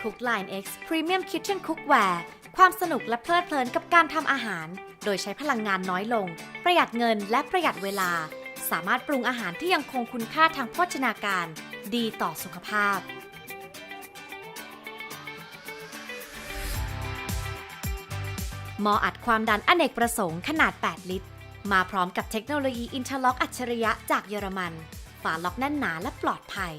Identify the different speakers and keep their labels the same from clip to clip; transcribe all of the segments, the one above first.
Speaker 1: Cook Line X Premium Kitchen Cookware ความสนุกและเพลิดเพลินกับการทำอาหาร โดยใช้พลังงานน้อยลง ประหยัดเงินและประหยัดเวลา สามารถปรุงอาหารที่ยังคงคุณค่าทางโภชนาการ ดีต่อสุขภาพ หมออัดความดันอเนกประสงค์ขนาด 8 ลิตร มาพร้อมกับเทคโนโลยีอินเทอร์ล็อกอัจฉริยะจากเยอรมัน ฝาล็อกแน่นหนาและปลอดภัย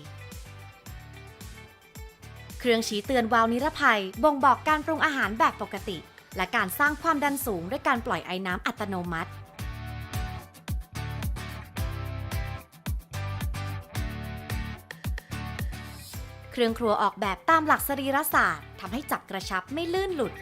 Speaker 1: รื่องชี้เตือนวาล์วนิรภัย บ่งบอกการปรุงอาหารแบบปกติ และการสร้างความดันสูงด้วยการปล่อยไอ้น้ำอัตโนมัติ เครื่องครัวออกแบบตามหลักสรีรศาสตร์ทำให้จับกระชับไม่ลื่นหลุด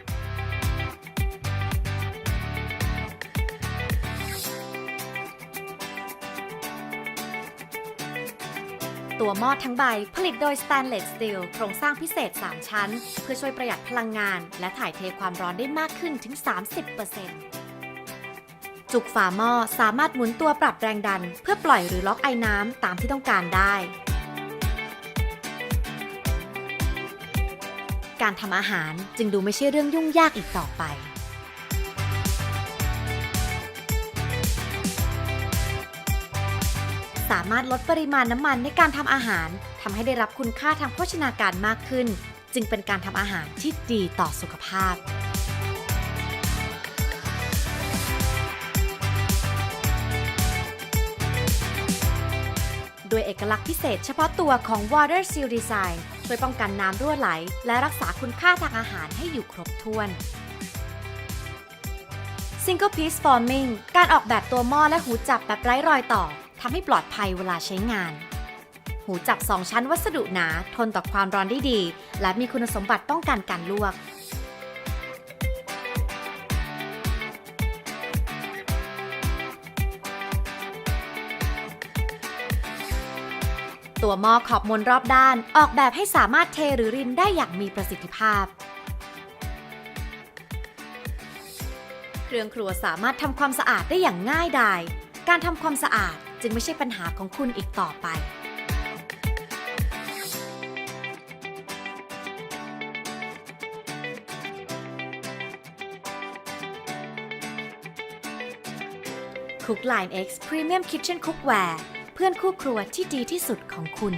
Speaker 1: ตัวหม้อทั้งใบผลิตโดย Stainless Steel โครงสร้างพิเศษ 3 ชั้น เพื่อช่วยประหยัดพลังงาน และถ่ายเทความร้อนได้มากขึ้นถึง 30%จุกฝาหม้อสามารถหมุนตัวปรับแรงดัน เพื่อปล่อยหรือล็อกไอ้น้ำตามที่ต้องการได้ การทำอาหารจึงดูไม่ใช่เรื่องยุ่งยากอีกต่อไป สามารถลดปริมาณน้ำมันในการทำอาหารทำให้ได้รับคุณค่าทางโภชนาการมากขึ้น จึงเป็นการทำอาหารที่ดีต่อสุขภาพด้วยเอกลักษณ์พิเศษเฉพาะตัวของ Water Seal Design ช่วยป้องกันน้ำรั่วไหล และรักษาคุณค่าทางอาหารให้อยู่ครบถ้วน Single Piece Forming การออกแบบตัวหม้อและหูจับแบบไร้รอยต่อำให้ปลอดภัยเวลาใช้งาน หูจับ2ชั้นวัสดุหนา ทนต่อความร้อนได้ดี และมีคุณสมบัติป้องกันการลวก ตัวหม้อขอบมนรอบด้าน ออกแบบให้สามารถเทหรือรินได้อย่างมีประสิทธิภาพเครื่องครัวสามารถทำความสะอาดได้อย่างง่ายดาย การทำความสะอาดจึงไม่ใช่ปัญหาของคุณอีกต่อไป Cook Line X Premium Kitchen Cookware เพื่อนคู่ครัวที่ดีที่สุดของคุณ